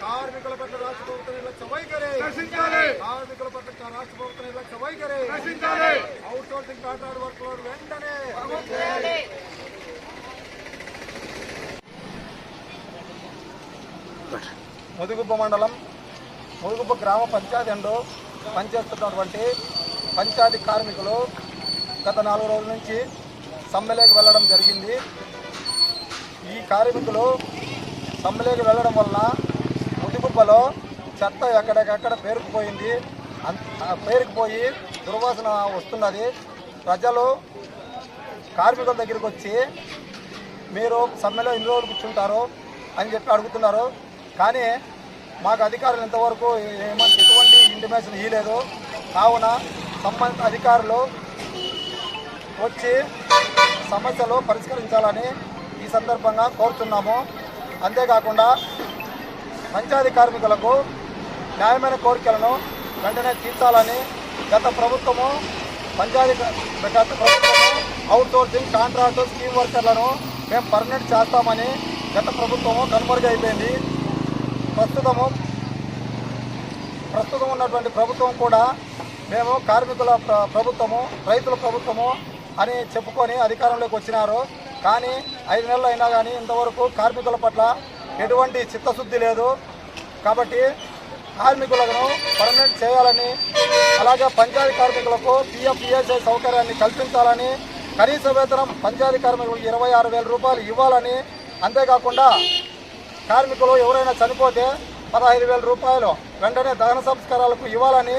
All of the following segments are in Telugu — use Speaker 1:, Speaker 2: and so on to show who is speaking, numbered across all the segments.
Speaker 1: కార్మికుల పట్ల రాష్ట్ర ప్రభుత్వం నిర్లక్ష్య వైఖరి కార్మికుల పట్ల రాష్ట్ర ప్రభుత్వం నిర్లక్ష్య వైఖరి అవుట్ సోర్సింగ్ కాంట్రాక్ట్ వర్క్ మధుగుప్ప మండలం ముదుగుబ్బ గ్రామ పంచాయతీ అండు పనిచేస్తున్నటువంటి పంచాయతీ కార్మికులు గత నాలుగు రోజుల నుంచి సమ్మెలోకి వెళ్ళడం జరిగింది. ఈ కార్మికులు సమ్మెలోకి వెళ్ళడం వలన ముదిగుబ్బలో చెత్త ఎక్కడికెక్కడ పేరుకుపోయింది. పేరుకుపోయి దుర్వాసన వస్తున్నది. ప్రజలు కార్మికుల దగ్గరికి వచ్చి మీరు సమ్మెలో ఇన్ని రోజులు కూర్చుంటారు అని చెప్పి అడుగుతున్నారు. కానీ మాకు అధికారులు ఇంతవరకు ఏమంటే ఎటువంటి ఇంటిమేషన్ ఇవ్వలేదు కావున సంబంధిత అధికారులు వచ్చి సమస్యలు పరిష్కరించాలని ఈ సందర్భంగా కోరుతున్నాము. అంతేకాకుండా పంచాయతీ కార్మికులకు న్యాయమైన కోరికలను వెంటనే తీర్చాలని గత ప్రభుత్వము పంచాయతీ గత ప్రభుత్వము అవుట్ సోర్సింగ్ స్కీమ్ వర్కర్లను మేము పర్మనెంట్ చేస్తామని గత ప్రభుత్వము కనుమరుగైపోయింది. ప్రస్తుతము ప్రస్తుతం ఉన్నటువంటి ప్రభుత్వం కూడా మేము కార్మికుల ప్రభుత్వము రైతుల ప్రభుత్వము అని చెప్పుకొని అధికారంలోకి వచ్చినారు. కానీ ఐదు నెలలు అయినా కానీ ఇంతవరకు కార్మికుల పట్ల ఎటువంటి చిత్తశుద్ధి లేదు. కాబట్టి కార్మికులను పర్మనెంట్ చేయాలని అలాగే పంచాయతీ కార్మికులకు పిఎఫ్ పిఎస్ఐ సౌకర్యాన్ని కల్పించాలని కనీస వేతనం పంచాయతీ కార్మికులకు ఇరవై ఆరు వేల రూపాయలు ఇవ్వాలని అంతేకాకుండా కార్మికులు ఎవరైనా చనిపోతే పదహైదు వేల రూపాయలు వెంటనే దహన సంస్కారాలకు ఇవ్వాలని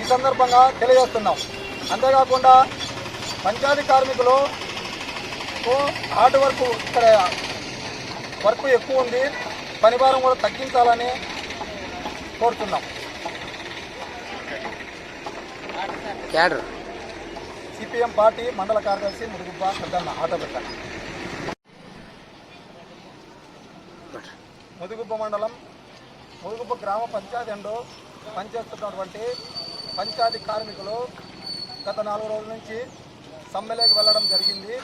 Speaker 1: ఈ సందర్భంగా తెలియజేస్తున్నాం. అంతేకాకుండా పంచాయతీ కార్మికులు హార్డ్ వర్క్ ఇక్కడ వర్క్ ఎక్కువ ఉంది పనిభారం కూడా తగ్గించాలని కోరుతున్నాం. సిపిఎం పార్టీ మండల కార్యదర్శి మురుగుబ్బ పెద్దన్న ఆటో పెట్టాలి మండలం ముదుగుబ్బ గ్రామ పంచాయతీ అండు పనిచేస్తున్నటువంటి పంచాయతీ కార్మికులు గత నాలుగు రోజుల నుంచి సమ్మెలోకి వెళ్ళడం జరిగింది.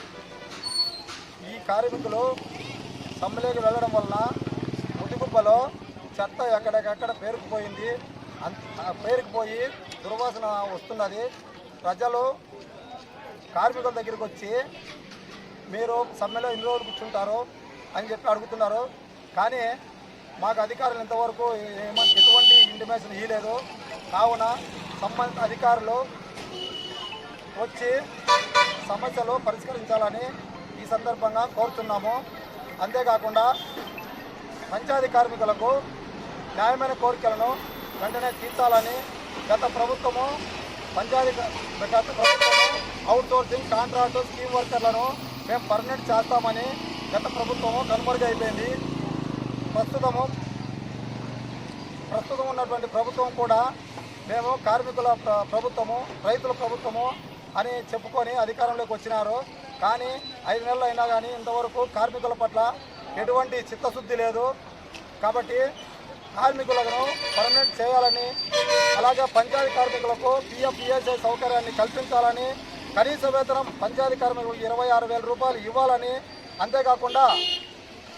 Speaker 1: ఈ కార్మికులు సమ్మెలోకి వెళ్ళడం వలన ముదుగుబ్బలో చెత్త ఎక్కడికెక్కడ పేరుకుపోయింది. అంత పేరుకుపోయి దుర్వాసన వస్తున్నది. ప్రజలు కార్మికుల దగ్గరికి వచ్చి మీరు సమ్మెలో ఇన్ని రోజులు కూర్చుంటారు? అని చెప్పి అడుగుతున్నారు. కానీ మాకు అధికారులు ఇంతవరకు ఎటువంటి ఇంటిమేషన్ ఇవ్వలేదు కావున సంబంధిత అధికారులు వచ్చి సమస్యలు పరిష్కరించాలని ఈ సందర్భంగా కోరుతున్నాము. అంతేకాకుండా పంచాయతీ కార్మికులకు న్యాయమైన కోరికలను వెంటనే తీర్చాలని గత ప్రభుత్వము పంచాయతీ గత ప్రభుత్వము అవుట్సోర్సింగ్ కాంట్రాక్టు స్కీమ్ వర్కర్లను మేము పర్మనెంట్ చేస్తామని గత ప్రభుత్వము కనుమరుగైపోయింది. ప్రస్తుతము ప్రస్తుతం ఉన్నటువంటి ప్రభుత్వం కూడా మేము కార్మికుల ప్రభుత్వము రైతుల ప్రభుత్వము అని చెప్పుకొని అధికారంలోకి వచ్చినారు. కానీ ఐదు నెలలు అయినా కానీ ఇంతవరకు కార్మికుల పట్ల ఎటువంటి చిత్తశుద్ధి లేదు. కాబట్టి కార్మికులను పర్మనెంట్ చేయాలని అలాగే పంచాయతీ కార్మికులకు పిఎఫ్ పిఎస్ఐ సౌకర్యాన్ని కల్పించాలని కనీస వేతనం పంచాయతీ కార్మికులకు ఇరవై ఆరు వేల రూపాయలు ఇవ్వాలని అంతేకాకుండా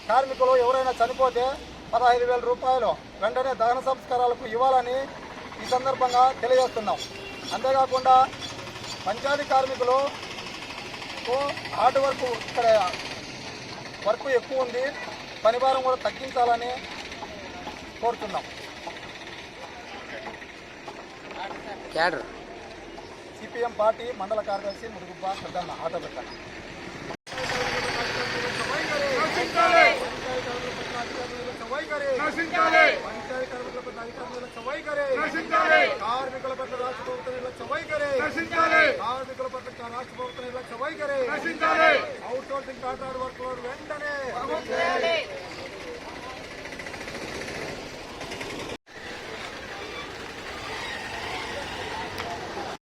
Speaker 1: కార్మికులు ఎవరైనా చనిపోతే పదహైదు వేల రూపాయలు వెంటనే దహన సంస్కారాలకు ఇవ్వాలని ఈ సందర్భంగా తెలియజేస్తున్నాం. అంతేకాకుండా పంచాయతీ కార్మికులు హార్డ్ వర్క్ ఇక్కడ వర్క్ ఎక్కువ ఉంది. పనిభారం కూడా తగ్గించాలని కోరుతున్నాం. సిపిఎం పార్టీ మండల కార్యదర్శి మురుగుబ్బ పెద్దన్న ఆటో పెట్టాలి నశించాలి. పంచాయతీ కార్మికుల పట్ల అధికారుల చవైఖరి నశించాలి. కార్మికుల పట్ల రాష్ట్ర ప్రభుత్వం చవైఖరి నశించాలి. కార్మికుల పట్ల రాష్ట్ర ప్రభుత్వం చవైఖరి నశించాలి. అవుట్ సోర్సింగ్ కాంట్రాక్ట్ వర్క్ వెంటనే